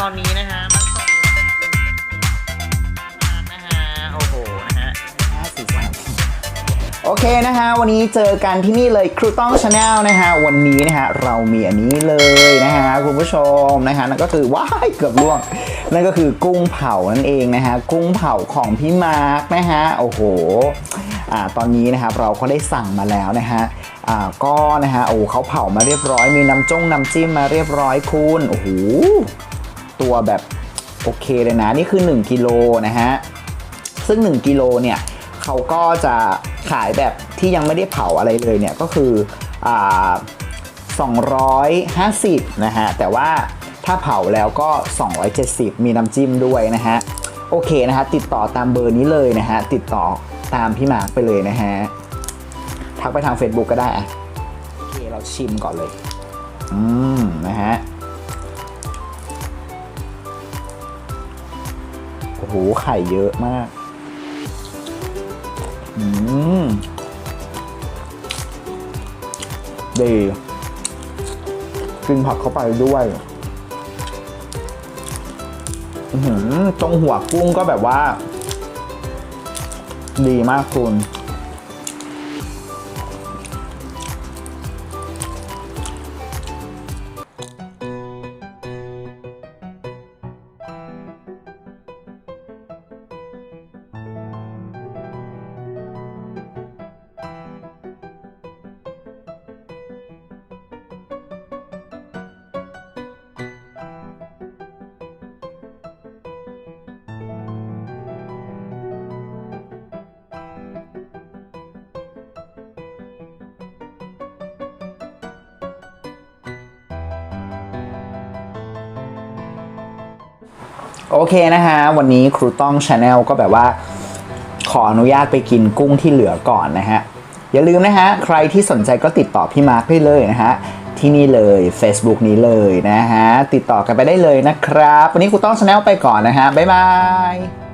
ตอนนี้นะฮะมาส่งมานะฮะโอ้โหนะฮะโอเคนะฮะวันนี้เจอกันที่นี่เลยครูต้องชาแนลนะฮะวันนี้นะฮะเรามีอันนี้เลยนะฮะคุณผู้ชมนะฮะนั่นก็คือว้ายเกือบล่วง นั่นก็คือกุ้งเผานั่นเองนะฮะกุ้งเผาของพี่มาร์กนะฮะโอ้โหอ่าตอนนี้นะครับเราก็ได้สั่งมาแล้วนะฮะอ่าก็นะฮะโอ้เขาเผามาเรียบร้อย มีน้ำจ้งน้ำจิ้มมาเรียบร้อยคุณโอ้โห ตัวแบบโอเคเลยนะ นี่คือ 1กิโลนะฮะ ซึ่ง 1กิโลเนี่ยเขาก็จะขายแบบที่ยังไม่ได้เผาอะไรเลยเนี่ยก็คืออ่า250 นะฮะ แต่ว่าถ้าเผาแล้วก็ 270 มีน้ำจิ้มด้วยนะฮะ โอเคนะฮะ ติดต่อตามเบอร์นี้เลยนะฮะ ติดต่อตามพี่มาร์คไปเลยนะฮะ ทักไปทาง Facebook ก็ได้อะโอเค เราชิมก่อนเลย อืม นะฮะ หไข่เยอะมาก อืม ดี กินผักเข้าไปด้วยอืมตรงหัวกุ้งก็แบบว่า ดีมากคุณ โอเคนะฮะ วันนี้ครูต้องชาแนลก็แบบว่า ขออนุญาตไปกินกุ้งที่เหลือก่อนนะฮะ อย่าลืมนะฮะ ใครที่สนใจก็ติดต่อพี่มาร์คได้เลยนะฮะ ที่นี่เลย Facebook นี้เลยนะฮะ ติดต่อกันไปได้เลยนะครับ วันนี้ครูต้องชาแนลไปก่อนนะฮะ บ๊ายบาย